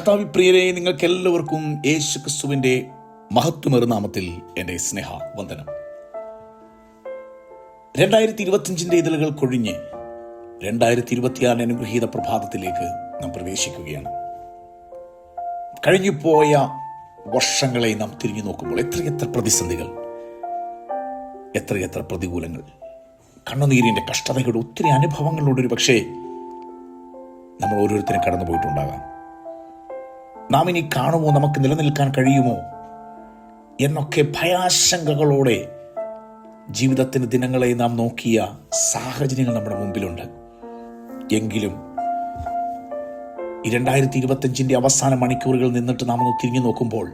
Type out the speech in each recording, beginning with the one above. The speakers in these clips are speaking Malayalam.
കർത്താവി പ്രിയരെ നിങ്ങൾക്ക് എല്ലാവർക്കും യേശു ക്രിസ്തുവിന്റെ മഹത്വമെറുനാമത്തിൽ എന്റെ സ്നേഹ വന്ദനം രണ്ടായിരത്തി ഇരുപത്തിയഞ്ചിന്റെ ഇതളുകൾ കൊഴിഞ്ഞ് രണ്ടായിരത്തി ഇരുപത്തിയാറിന് അനുഗ്രഹീത പ്രഭാതത്തിലേക്ക് നാം പ്രവേശിക്കുകയാണ്. കഴിഞ്ഞുപോയ വർഷങ്ങളെ നാം തിരിഞ്ഞു നോക്കുമ്പോൾ എത്രയെത്ര പ്രതിസന്ധികൾ എത്രയെത്ര പ്രതികൂലങ്ങൾ കണ്ണുനീരിന്റെ കഷ്ടതയുടെ ഒത്തിരി അനുഭവങ്ങളിലൂടെ ഒരു പക്ഷേ നമ്മൾ ഓരോരുത്തരും കടന്നു പോയിട്ടുണ്ടാകാം നാം ഇനി കാണുമോ? നമുക്ക് നിലനിൽക്കാൻ കഴിയുമോ? എന്നൊക്കെ ഭയാശങ്കകളോടെ ജീവിതത്തിന് ദിനങ്ങളെ നാം നോക്കിയ സാഹചര്യങ്ങൾ നമ്മുടെ മുമ്പിലുണ്ട്. എങ്കിലും രണ്ടായിരത്തി ഇരുപത്തഞ്ചിന്റെ അവസാന മണിക്കൂറുകൾ നിന്നിട്ട് നാം ഒന്ന് തിരിഞ്ഞു നോക്കുമ്പോൾ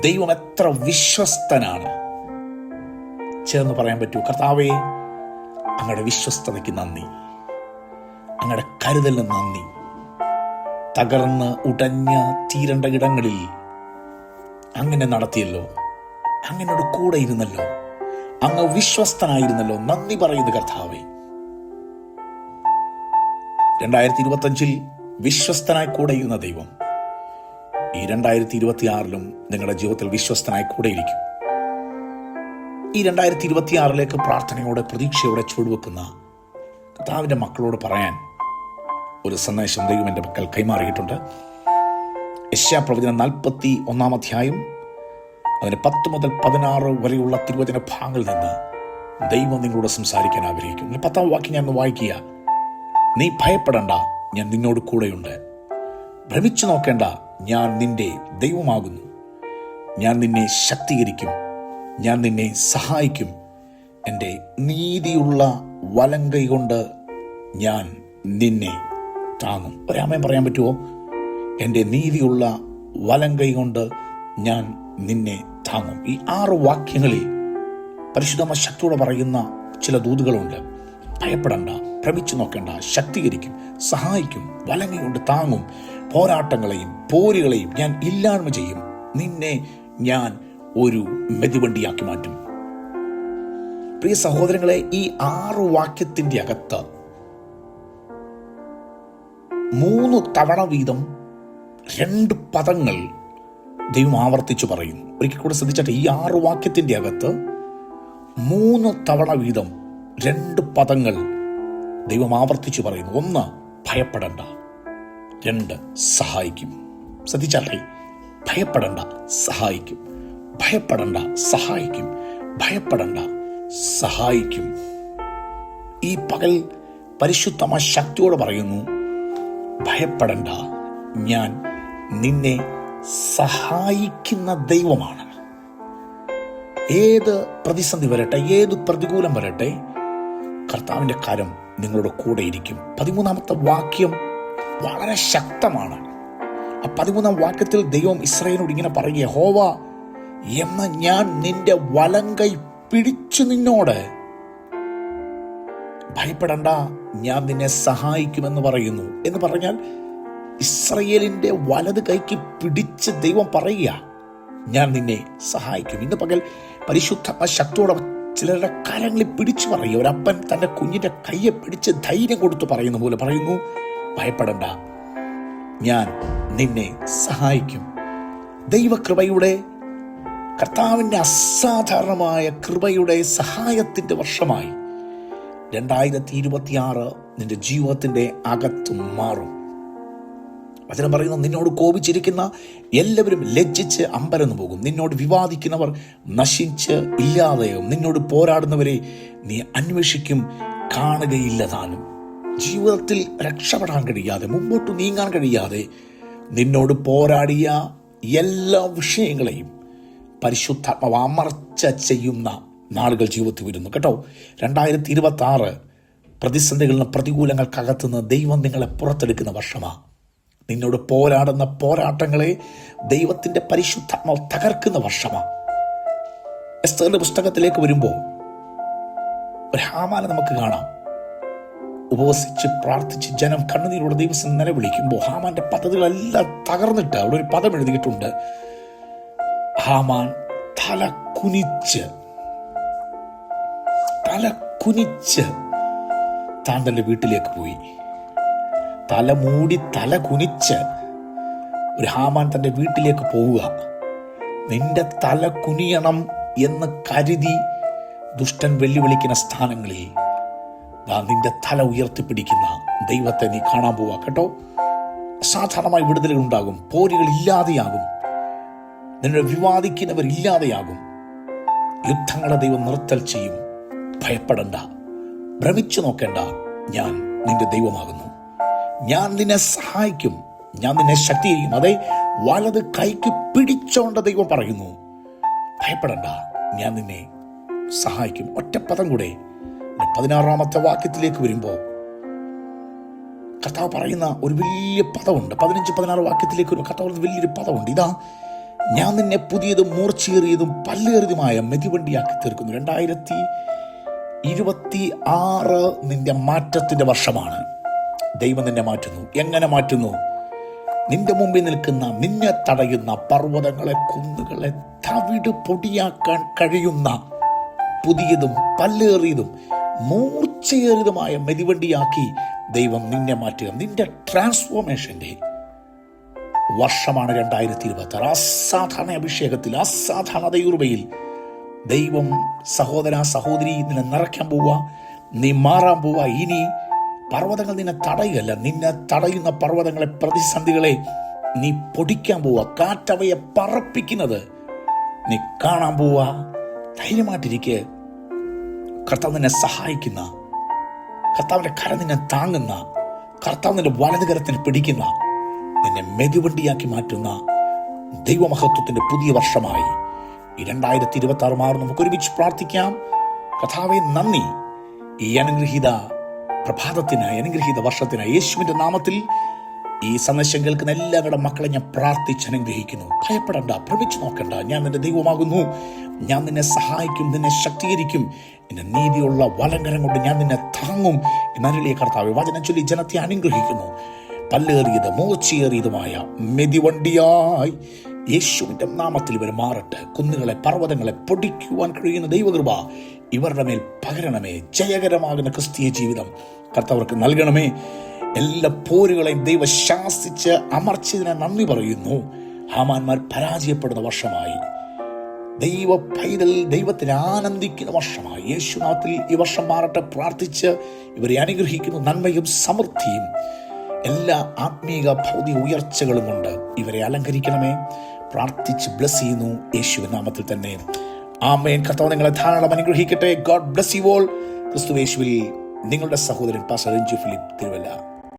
ദൈവം എത്ര വിശ്വസ്തനാണ്. ചേർന്ന് പറയാൻ പറ്റൂ കർത്താവേ അങ്ങയുടെ വിശ്വസ്തതയ്ക്ക് നന്ദി. അങ്ങയുടെ കരുതലിന് നന്ദി. തകർന്ന് ഉടഞ്ഞ തീരണ്ട ഇടങ്ങളിൽ അങ്ങനെ നടത്തിയല്ലോ. അങ്ങനോട് കൂടെ ഇരുന്നല്ലോ. അങ്ങ് വിശ്വസ്തനായിരുന്നല്ലോ. നന്ദി പറയുന്നു കർത്താവേ. രണ്ടായിരത്തി ഇരുപത്തഞ്ചിൽ വിശ്വസ്തനായി കൂടെ ഇരുന്ന ദൈവം ഈ രണ്ടായിരത്തി ഇരുപത്തി ആറിലും നിങ്ങളുടെ ജീവിതത്തിൽ വിശ്വസ്തനായി കൂടെ ഇരിക്കും. ഈ രണ്ടായിരത്തി ഇരുപത്തി ആറിലേക്ക് പ്രാർത്ഥനയോടെ പ്രതീക്ഷയോടെ ചുവടുവെക്കുന്ന കർത്താവിന്റെ മക്കളോട് പറയാൻ ഒരു സന്ദേശം ദൈവം എന്റെ മക്കൾ കൈമാറിയിട്ടുണ്ട്. യശ്യാപ്രവചനം നാൽപ്പത്തി ഒന്നാം അധ്യായം അതിന് പത്ത് മുതൽ പതിനാറ് വരെയുള്ള തിരുവചന ഭാഗങ്ങളിൽ നിന്ന് ദൈവം നിങ്ങളോട് സംസാരിക്കാൻ ആഗ്രഹിക്കും പത്താം വാക്യം ഞാൻ വായിക്കുക. നീ ഭയപ്പെടണ്ട ഞാൻ നിന്നോട് കൂടെയുണ്ട്. ഭ്രമിച്ചു നോക്കേണ്ട ഞാൻ നിന്റെ ദൈവമാകുന്നു. ഞാൻ നിന്നെ ശക്തീകരിക്കും ഞാൻ നിന്നെ സഹായിക്കും. എന്റെ നീതിയുള്ള വലങ്കൈ കൊണ്ട് ഞാൻ നിന്നെ താങ്ങും. ഒരാമയം പറയാൻ പറ്റുമോ എന്റെ നീതിയുള്ള വലം കൈ കൊണ്ട് ഞാൻ നിന്നെ താങ്ങും. ഈ ആറ് വാക്യങ്ങളിൽ പരിശുദ്ധമ ശക്തിയോടെ പറയുന്ന ചില ദൂതുകളുണ്ട്. ഭയപ്പെടണ്ട ഭ്രമിച്ചു നോക്കേണ്ട ശക്തീകരിക്കും സഹായിക്കും വലങ്ങി കൊണ്ട് താങ്ങും. പോരാട്ടങ്ങളെയും പോരുകളെയും ഞാൻ ഇല്ലായ്മ ചെയ്യും. നിന്നെ ഞാൻ ഒരു മെതിവണ്ടിയാക്കി മാറ്റും. പ്രിയ സഹോദരങ്ങളെ ഈ ആറ് വാക്യത്തിന്റെ അകത്ത് മൂന്ന് തവണ വീതം രണ്ട് പദങ്ങൾ ദൈവം ആവർത്തിച്ചു പറയുന്നു. ഒരിക്കൽ കൂടെ ശ്രദ്ധിച്ചിട്ട് ഈ ആറ് വാക്യത്തിന്റെ അകത്ത് മൂന്ന് തവണ വീതം രണ്ട് പദങ്ങൾ ദൈവം ആവർത്തിച്ചു പറയുന്നു. ഒന്ന് ഭയപ്പെടണ്ട. രണ്ട് സഹായിക്കും. ശ്രദ്ധിച്ചാട്ടെ ഭയപ്പെടണ്ട സഹായിക്കും. ഭയപ്പെടണ്ട സഹായിക്കും. ഭയപ്പെടണ്ട സഹായിക്കും. ഈ പകൽ പരിശുദ്ധമായ ശക്തിയോട് പറയുന്നു ഭയപ്പെടണ്ട. ഞാൻ നിന്നെ സഹായിക്കുന്ന ദൈവമാണ്. ഏത് പ്രതിസന്ധി വരട്ടെ ഏത് പ്രതികൂലം വരട്ടെ കർത്താവിന്റെ കാര്യം നിങ്ങളുടെ കൂടെ ഇരിക്കും. പതിമൂന്നാമത്തെ വാക്യം വളരെ ശക്തമാണ്. ആ പതിമൂന്നാം വാക്യത്തിൽ ദൈവം ഇസ്രയേലിനോട് ഇങ്ങനെ പറയുക ഹോവ എന്ന ഞാൻ നിന്റെ വലങ്കൈ പിടിച്ചു നിന്നോട് ഭയപ്പെടണ്ട ഞാൻ നിന്നെ സഹായിക്കുമെന്ന് പറയുന്നു. എന്ന് പറഞ്ഞാൽ ഇസ്രയേലിന്റെ വലത് കൈക്ക് പിടിച്ച് ദൈവം പറയുക ഞാൻ നിന്നെ സഹായിക്കും. ഇന്ന് പകൽ പരിശുദ്ധ ശക്തിയോടെ ചിലരുടെ കരങ്ങളിൽ പിടിച്ചു പറയുക. ഒരപ്പൻ തന്റെ കുഞ്ഞിന്റെ കയ്യെ പിടിച്ച് ധൈര്യം കൊടുത്ത് പറയുന്ന പോലെ പറയുന്നു ഭയപ്പെടണ്ട ഞാൻ നിന്നെ സഹായിക്കും. ദൈവകൃപയുടെ കർത്താവിന്റെ അസാധാരണമായ കൃപയുടെ സഹായത്തിന്റെ വർഷമായി രണ്ടായിരത്തി ഇരുപത്തിയാറ് നിന്റെ ജീവിതത്തിന്റെ അകത്തും മാറും. വചനം പറയുന്നത് നിന്നോട് കോപിച്ചിരിക്കുന്ന എല്ലാവരും ലജ്ജിച്ച് അമ്പരന്ന് പോകും. നിന്നോട് വിവാദിക്കുന്നവർ നശിച്ച് ഇല്ലാതെയും നിന്നോട് പോരാടുന്നവരെ നീ അന്വേഷിക്കും കാണുകയില്ല താനും ജീവിതത്തിൽ രക്ഷപ്പെടാൻ കഴിയാതെ മുമ്പോട്ട് നീങ്ങാൻ കഴിയാതെ നിന്നോട് പോരാടിയ എല്ലാ വിഷയങ്ങളെയും പരിശുദ്ധ അമർച്ച ചെയ്യുന്ന നാളുകൾ ജീവിതത്തിൽ വരുന്നു കേട്ടോ? രണ്ടായിരത്തി ഇരുപത്തി ആറ് പ്രതിസന്ധികളിലും പ്രതികൂലങ്ങൾക്കകത്തുനിന്ന് ദൈവം നിങ്ങളെ പുറത്തെടുക്കുന്ന വർഷമാണ് നിന്നോട് പോരാടുന്ന പോരാട്ടങ്ങളെ ദൈവത്തിന്റെ പരിശുദ്ധാത്മാവ് തകർക്കുന്ന വർഷമാണ് എസ്തറിന്റെ പുസ്തകത്തിലേക്ക് വരുമ്പോൾ ഒരു ഹാമാനെ നമുക്ക് കാണാം. ഉപവസിച്ച് പ്രാർത്ഥിച്ച് ജനം കണ്ണുനീരോടെ ദൈവസം നിലവിളിക്കുമ്പോൾ ഹാമാന്റെ പദ്ധതികളെല്ലാം തകർന്നിട്ട് അവിടെ ഒരു പദം എഴുതിയിട്ടുണ്ട്. ഹാമാൻ തല കുനിച്ച് തല കുനിച്ച് താൻ തന്റെ വീട്ടിലേക്ക് പോയി. തല മൂടി തല കുനിച്ച് ഒരു ഹാമാൻ തന്റെ വീട്ടിലേക്ക് പോവുക. നിന്റെ തല കുനിയണം എന്ന് കരുതി ദുഷ്ടൻ വെല്ലുവിളിക്കുന്ന സ്ഥാനങ്ങളിൽ ദാ നിന്റെ തല ഉയർത്തിപ്പിടിക്കുന്ന ദൈവത്തെ നീ കാണാൻ പോവാ കേട്ടോ. സാധാരണമായി വിടുതലുകൾ ഉണ്ടാകും പോരുകൾ ഇല്ലാതെയാകും നിന്നെ വിവാദിക്കുന്നവർ ഇല്ലാതെയാകും. യുദ്ധങ്ങളെ ദൈവം നിർത്തൽ ചെയ്യും. ഭയപ്പെടണ്ട. ഭ്രമിച്ചു നോക്കേണ്ട ഞാൻ നിന്റെ ദൈവമാകുന്നു. ഞാൻ നിന്നെ സഹായിക്കും. ഞാൻ നിന്നെ ശക്തീകരിക്കും. അതെ വലത് കൈക്ക് പിടിച്ചോണ്ട ദൈവം പറയുന്നു. ഭയപ്പെടണ്ട ഞാൻ നിന്നെ സഹായിക്കും. ഒറ്റപ്പദം കൂടെ പതിനാറാമത്തെ വാക്യത്തിലേക്ക് വരുമ്പോൾ കർത്താവ് പറയുന്ന ഒരു വലിയ പദമുണ്ട്. പതിനഞ്ച് പതിനാറ് വാക്യത്തിലേക്ക് ഒരു കർത്താവ് വലിയൊരു പദമുണ്ട്. ഇതാ ഞാൻ നിന്നെ പുതിയതും മൂർച്ചയേറിയതും പല്ലേറിയതുമായ മെതിവണ്ടിയാക്കി തീർക്കുന്നു. രണ്ടായിരത്തി ഇരുപത്തി ആറ് നിന്റെ മാറ്റത്തിന്റെ വർഷമാണ്. ദൈവം നിന്നെ മാറ്റുന്നു. എങ്ങനെ മാറ്റുന്നു? നിന്റെ മുമ്പിൽ നിൽക്കുന്ന നിന്നെ തടയുന്ന പർവതങ്ങളെ കുന്നുകളെ തവിട് പൊടിയാക്കാൻ കഴിയുന്ന പുതിയതും പല്ലേറിയതും മൂർച്ചയേറിയതുമായ മെതിവണ്ടിയാക്കി ദൈവം നിന്നെ മാറ്റുക. നിന്റെ ട്രാൻസ്ഫോർമേഷന്റെ വർഷമാണ് രണ്ടായിരത്തി ഇരുപത്തി ആറ് അസാധാരണ അഭിഷേകത്തിൽ അസാധാരണ ദൈവം സഹോദര സഹോദരി നിന്നെ നിറയ്ക്കാൻ പോവുക. നീ മാറാൻ പോവുക. ഇനി പർവതങ്ങൾ നിന്നെ തടയുകയല്ല. നിന്നെ തടയുന്ന പർവതങ്ങളെ പ്രതിസന്ധികളെ നീ പൊടിക്കാൻ പോവുക. കാറ്റവയെ പറപ്പിക്കുന്നത് നീ കാണാൻ പോവുക. ധൈര്യമായിട്ടിരിക്കെ. കർത്താവ് നിന്നെ സഹായിക്കുന്ന കർത്താവിന്റെ കര നിന്നെ താങ്ങുന്ന കർത്താവ് നിന്റെ വലതുകരത്തിന് പിടിക്കുന്ന നിന്നെ മെതിവണ്ടിയാക്കി മാറ്റുന്ന ദൈവമഹത്വത്തിന്റെ പുതിയ വർഷമായി ഈ രണ്ടായിരത്തി ഇരുപത്തി ആറ് മാറും നമുക്ക് ഒരുമിച്ച് പ്രാർത്ഥിക്കാം. കഥാവെ നന്ദി. ഈ അനുഗ്രഹീത പ്രഭാതത്തിനായി അനുഗ്രഹീത വർഷത്തിനായി യേശുവിന്റെ നാമത്തിൽ ഈ സന്ദേശം കേൾക്കുന്ന എല്ലാവരുടെ മക്കളെ ഞാൻ പ്രാർത്ഥിച്ച് അനുഗ്രഹിക്കുന്നു. ഭയപ്പെടണ്ട ഭ്രമിച്ചു നോക്കണ്ട. ഞാൻ നിന്റെ ദൈവമാകുന്നു. ഞാൻ നിന്നെ സഹായിക്കും നിന്നെ ശക്തീകരിക്കും. എന്റെ നീതിയുള്ള വലങ്കരം കൊണ്ട് ഞാൻ നിന്നെ താങ്ങും എന്നരുളിയ കർത്താവ്? വചനം ചൊല്ലി ജനത്തെ അനുഗ്രഹിക്കുന്നു. പല്ലേറിയത് മൂർച്ചയേറിയതുമായ മെതിവണ്ടിയായി യേശുവിന്റെ നാമത്തിൽ ഇവർ മാറട്ടെ. കുന്നുകളെ പർവതങ്ങളെ പൊടിക്കുവാൻ കഴിയുന്ന ദൈവകൃപ ഇവരുടെ മേൽ പകരണമേ. ജയകരമാകുന്ന ക്രിസ്തീയ ജീവിതം കർത്തവർക്ക് നൽകണമേ. എല്ലാ പോരുകളെയും ദൈവം ശാസിച്ച് അമർച്ചതിനെ നന്ദി പറയുന്നു. ഹാമാന്മാർ പരാജയപ്പെടുന്ന വർഷമായി. ദൈവ പൈതൽ ദൈവത്തിൽ ആനന്ദിക്കുന്ന വർഷമായി. യേശുനാഥിൽ ഈ വർഷം മാറട്ടെ പ്രാർത്ഥിച്ച് ഇവരെ അനുഗ്രഹിക്കുന്നു. നന്മയും സമൃദ്ധിയും എല്ലാ ആത്മീക ഭൗതിക ഉയർച്ചകളും കൊണ്ട് ഇവരെ അലങ്കരിക്കണമേ. പ്രാർത്ഥിച്ച് ബ്ലസ് ചെയ്യുന്നു യേശുവിൻ നാമത്തിൽ തന്നെ. ആമയൻ കർത്താവ് നിങ്ങളെ ധാരാളം അനുഗ്രഹിക്കട്ടെ. ഗോഡ് ബ്ലസ് യു ഓൾ ക്രിസ്തു യേശുവിൽ നിങ്ങളുടെ സഹോദരൻ പാസ് രഞ്ജു ഫിലിപ്പ് തിരുവല്ല.